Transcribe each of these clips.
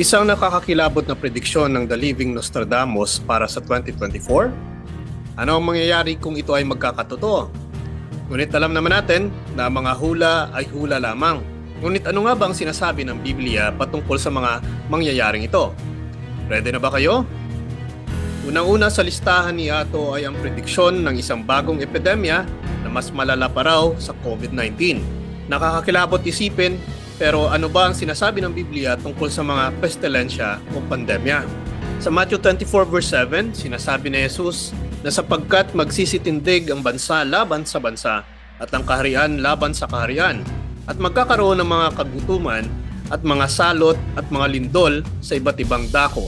Isang nakakakilabot na prediksyon ng The Living Nostradamus para sa 2024? Ano ang mangyayari kung ito ay magkakatotoo? Ngunit alam naman natin na mga hula ay hula lamang. Ngunit ano nga ba ang sinasabi ng Biblia patungkol sa mga mangyayaring ito? Ready na ba kayo? Unang-una sa listahan ni Ato ay ang prediksyon ng isang bagong epidemya na mas malala pa raw sa COVID-19. Nakakakilabot isipin pero ano ba ang sinasabi ng Biblia tungkol sa mga pestilensya o pandemya? Sa Matthew 24 verse 7, sinasabi ni Jesus na sapagkat magsisitindig ang bansa laban sa bansa at ang kaharian laban sa kaharian at magkakaroon ng mga kagutuman at mga salot at mga lindol sa iba't ibang dako.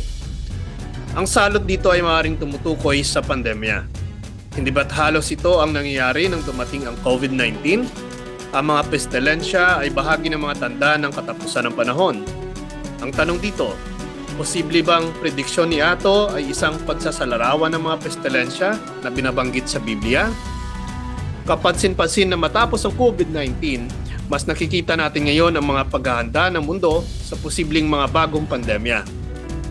Ang salot dito ay maaaring tumutukoy sa pandemya. Hindi ba't halos ito ang nangyayari nang dumating ang COVID-19? Ang mga pestilensya ay bahagi ng mga tanda ng katapusan ng panahon. Ang tanong dito, posible bang prediksyon ni Ato ay isang pagsasalarawan ng mga pestilensya na binabanggit sa Biblia? Kapansin-pansin na matapos ang COVID-19, mas nakikita natin ngayon ang mga paghahanda ng mundo sa posibleng mga bagong pandemya.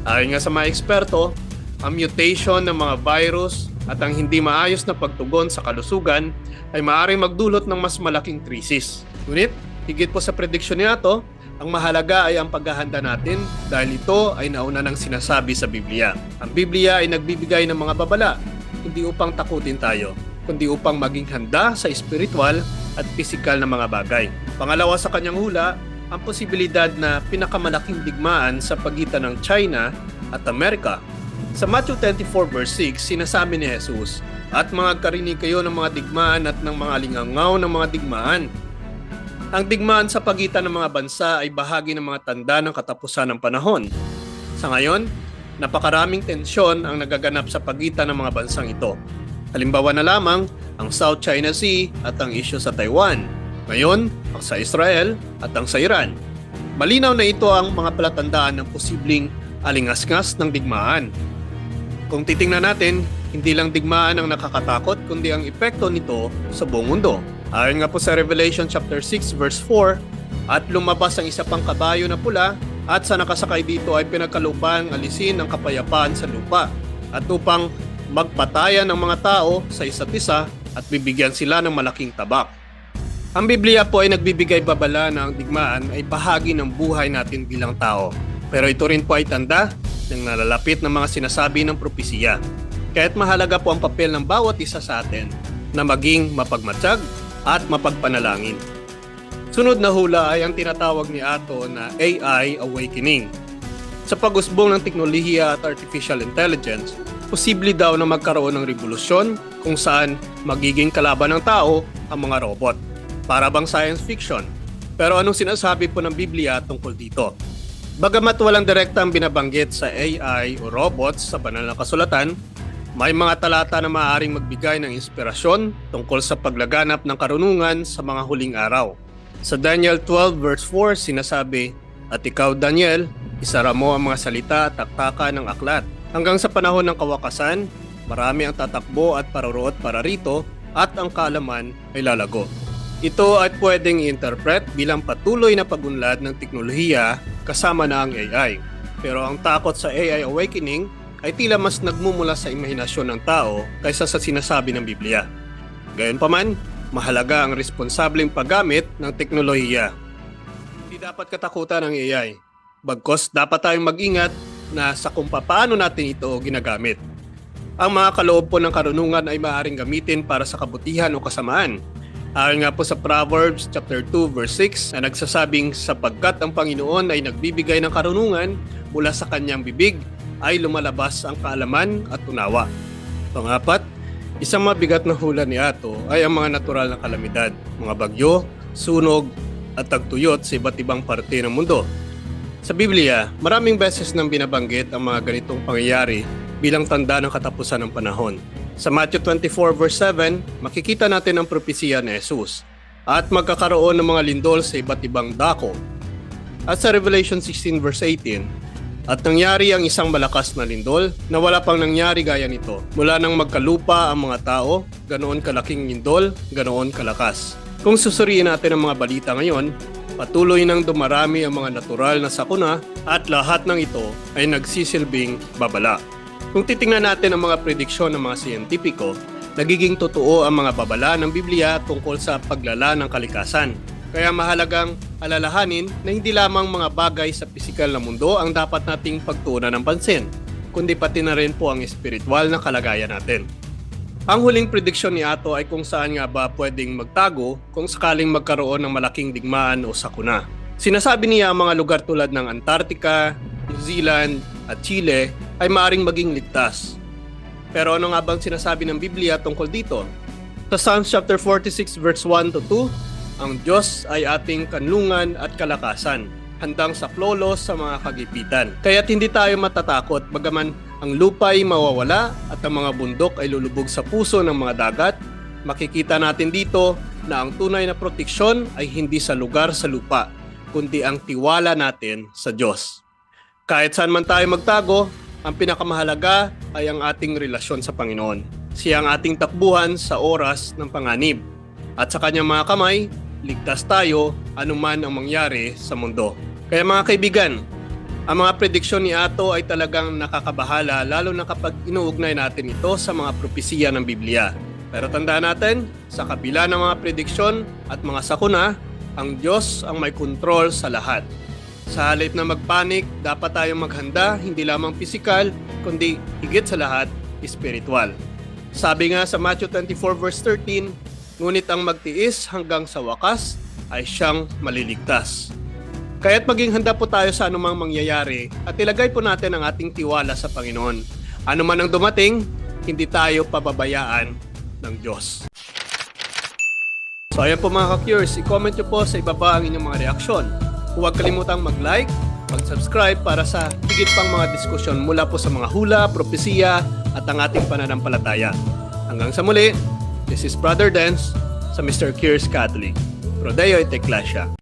Ayon nga sa mga eksperto, ang mutation ng mga virus at ang hindi maayos na pagtugon sa kalusugan ay maaaring magdulot ng mas malaking krisis. Ngunit, higit po sa prediksyon niya to, ang mahalaga ay ang paghahanda natin dahil ito ay nauna ng sinasabi sa Biblia. Ang Biblia ay nagbibigay ng mga babala, hindi upang takutin tayo, kundi upang maging handa sa espiritual at pisikal na mga bagay. Pangalawa sa kanyang hula, ang posibilidad na pinakamalaking digmaan sa pagitan ng China at Amerika. Sa Matthew 24 verse 6, sinasabi ni Jesus, At mga kayo ng mga digmaan at ng mga lingangaw ng mga digmaan. Ang digmaan sa pagitan ng mga bansa ay bahagi ng mga tanda ng katapusan ng panahon. Sa ngayon, napakaraming tensyon ang nagaganap sa pagitan ng mga bansang ito. Halimbawa na lamang ang South China Sea at ang isyu sa Taiwan. Ngayon, ang sa Israel at ang sa Iran. Malinaw na ito ang mga palatandaan ng posibleng alingasngas ng digmaan. Kung titingnan natin, hindi lang digmaan ang nakakatakot kundi ang epekto nito sa buong mundo. Ayon nga po sa Revelation chapter 6 verse 4, at lumabas ang isa pang kabayo na pula at sa nakasakay dito ay pinagkalupang alisin ang kapayapaan sa lupa at upang magpatayan ng mga tao sa isa't isa at bibigyan sila ng malaking tabak. Ang Biblia po ay nagbibigay babala na ang digmaan ay bahagi ng buhay natin bilang tao. Pero ito rin po ay tanda ng nalalapit ng mga sinasabi ng propesiya. Kaya't mahalaga po ang papel ng bawat isa sa atin na maging mapagmatsyag at mapagpanalangin. Sunod na hula ay ang tinatawag ni Ato na AI Awakening. Sa pag-usbong ng teknolohiya at artificial intelligence, posible daw na magkaroon ng revolusyon kung saan magiging kalaban ng tao ang mga robot. Para bang science fiction? Pero anong sinasabi po ng Biblia tungkol dito? Bagamat walang direktang binabanggit sa AI o robots sa banal na kasulatan, may mga talata na maaaring magbigay ng inspirasyon tungkol sa paglaganap ng karunungan sa mga huling araw. Sa Daniel 12 verse 4 sinasabi, At ikaw Daniel, isara mo ang mga salita at taktaka ng aklat. Hanggang sa panahon ng kawakasan, marami ang tatakbo at paroroot para rito at ang kaalaman ay lalago. Ito ay pwedeng i-interpret bilang patuloy na pagunlad ng teknolohiya kasama na ang AI. Pero ang takot sa AI awakening ay tila mas nagmumula sa imahinasyon ng tao kaysa sa sinasabi ng Biblia. Gayunpaman, mahalaga ang responsableng paggamit ng teknolohiya. Hindi dapat katakutan ang AI. Bagkos dapat tayong mag-ingat na sa kung paano natin ito ginagamit. Ang mga kaloob po ng karunungan ay maaaring gamitin para sa kabutihan o kasamaan. Ayon nga po sa Proverbs chapter 2 verse 6 na nagsasabing sapagkat ang Panginoon ay nagbibigay ng karunungan mula sa kanyang bibig ay lumalabas ang kaalaman at unawa. Pangapat, isang mabigat na hula ni Ato ay ang mga natural na kalamidad, mga bagyo, sunog, at tagtuyot sa iba't ibang parte ng mundo. Sa Biblia, maraming beses nang binabanggit ang mga ganitong pangyayari bilang tanda ng katapusan ng panahon. Sa Matthew 24 verse 7, makikita natin ang propesiya ni Jesus at magkakaroon ng mga lindol sa iba't ibang dako. At sa Revelation 16 verse 18, at nangyari ang isang malakas na lindol na wala pang nangyari gaya nito. Mula nang magkalupa ang mga tao, ganoon kalaking lindol, ganoon kalakas. Kung susuriin natin ang mga balita ngayon, Patuloy nang dumarami ang mga natural na sakuna at lahat ng ito ay nagsisilbing babala. Kung titingnan natin ang mga prediksyon ng mga siyentipiko, nagiging totoo ang mga babala ng Biblia tungkol sa paglala ng kalikasan. Kaya mahalagang alalahanin na hindi lamang mga bagay sa pisikal na mundo ang dapat nating pagtuunan ng pansin, kundi pati na rin po ang espiritual na kalagayan natin. Ang huling prediksyon ni Ato ay kung saan nga ba pwedeng magtago kung sakaling magkaroon ng malaking digmaan o sakuna. Sinasabi niya ang mga lugar tulad ng Antarctica, New Zealand at Chile ay maaring maging ligtas. Pero ano nga bang sinasabi ng Biblia tungkol dito? Sa Psalms chapter 46 verse 1 to 2, ang Diyos ay ating kanlungan at kalakasan, handang saklolos sa mga kagipitan. Kaya't hindi tayo matatakot bagaman ang lupa ay mawawala at ang mga bundok ay lulubog sa puso ng mga dagat, makikita natin dito na ang tunay na proteksyon ay hindi sa lugar sa lupa, kundi ang tiwala natin sa Diyos. Kahit saan man tayo magtago, ang pinakamahalaga ay ang ating relasyon sa Panginoon. Siya ang ating takbuhan sa oras ng panganib. At sa kanyang mga kamay, ligtas tayo anuman ang mangyari sa mundo. Kaya mga kaibigan, ang mga prediksyon ni Ato ay talagang nakakabahala lalo na kapag inuugnay natin ito sa mga propesiya ng Biblia. Pero tandaan natin, sa kabila ng mga prediksyon at mga sakuna, ang Diyos ang may kontrol sa lahat. Sa halip na magpanik, dapat tayong maghanda hindi lamang pisikal, kundi higit sa lahat, espiritual. Sabi nga sa Matthew 24 verse 13, ngunit ang magtiis hanggang sa wakas ay siyang maliligtas. Kaya't maging handa po tayo sa anumang mangyayari at ilagay po natin ang ating tiwala sa Panginoon. Ano man ang dumating, hindi tayo pababayaan ng Diyos. So ayan po mga ka-curious, i-comment nyo po sa ibaba ang inyong mga reaksyon. Huwag kalimutang mag-like, mag-subscribe para sa higit pang mga diskusyon mula po sa mga hula, propesiya at ang ating pananampalataya. Hanggang sa muli, this is Brother Dance sa Mr. Curious Catholic. Prodeo et Ecclesia.